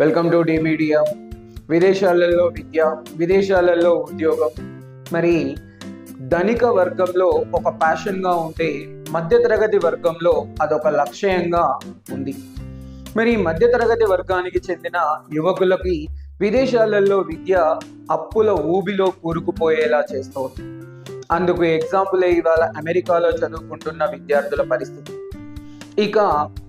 Welcome to D media విదేశాలలో విద్య విదేశాలలో ఉద్యోగం. మరి ధనిక వర్గంలో ఒక ప్యాషన్గా ఉంటే మధ్యతరగతి వర్గంలో అదొక లక్ష్యంగా ఉంది. మరి మధ్యతరగతి వర్గానికి చెందిన యువకులకి విదేశాలలో విద్య అప్పుల ఊబిలో కూరుకుపోయేలా చేస్తోంది. అందుకు ఎగ్జాంపులే ఇవాళ అమెరికాలో చదువుకుంటున్న విద్యార్థుల పరిస్థితి. ఇక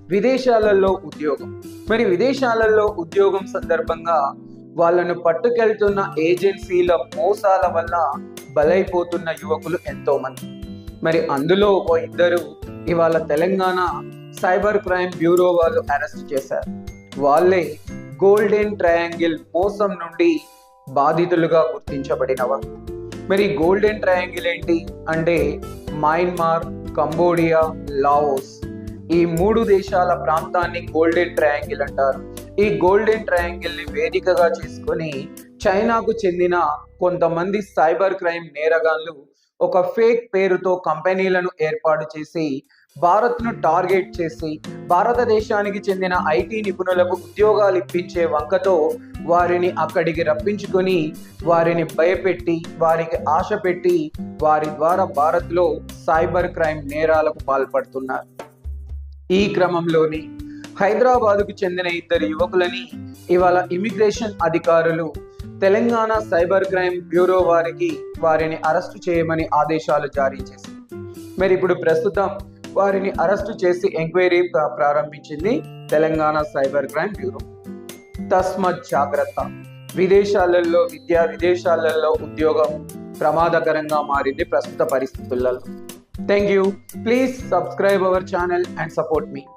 విదేశాలలో ఉద్యోగం. మరి విదేశాలలో ఉద్యోగం సందర్భంగా వాళ్ళను పట్టుకెళ్తున్న ఏజెన్సీల మోసాల వల్ల బలైపోతున్న యువకులు ఎంతో మంది మరి అందులో ఒక ఇద్దరు ఇవాళ తెలంగాణ సైబర్ క్రైమ్ బ్యూరో వాళ్ళు అరెస్ట్ చేశారు. వాళ్ళే గోల్డెన్ ట్రయాంగిల్ మోసం నుండి బాధితులుగా గుర్తించబడినవారు మరి గోల్డెన్ ట్రయాంగిల్ ఏంటి? అంటే మయన్మార్ కంబోడియా లావోస్. ఈ మూడు దేశాల ప్రాంతాన్ని గోల్డెన్ ట్రయాంగిల్ అంటారు. ఈ గోల్డెన్ ట్రయాంగిల్ని వేదికగా చేసుకొని చైనాకు చెందిన కొంతమంది సైబర్ క్రైమ్ నేరగాళ్ళు ఒక ఫేక్ పేరుతో కంపెనీలను ఏర్పాటు చేసి భారత్ను టార్గెట్ చేసి భారతదేశానికి చెందిన ఐటీ నిపుణులకు ఉద్యోగాలు ఇప్పించే వంకతో వారిని అక్కడికి రప్పించుకొని వారిని భయపెట్టి వారికి ఆశ పెట్టి వారి ద్వారా భారత్లో సైబర్ క్రైమ్ నేరాలకు పాల్పడుతున్నారు. ఈ క్రమంలోని హైదరాబాదుకు చెందిన ఇద్దరు యువకులని ఇవాళ ఇమిగ్రేషన్ అధికారులు తెలంగాణ సైబర్ క్రైమ్ బ్యూరో వారికి వారిని అరెస్టు చేయమని ఆదేశాలు జారీ చేసింది మరి ఇప్పుడు ప్రస్తుతం వారిని అరెస్టు చేసి ఎంక్వైరీ ప్రారంభించింది తెలంగాణ సైబర్ క్రైమ్ బ్యూరో. తస్మత్ జాగ్రత్త. విదేశాలలో విద్య విదేశాలలో ఉద్యోగం ప్రమాదకరంగా మారింది ప్రస్తుత పరిస్థితులలో. Thank you. Please subscribe our channel and support me.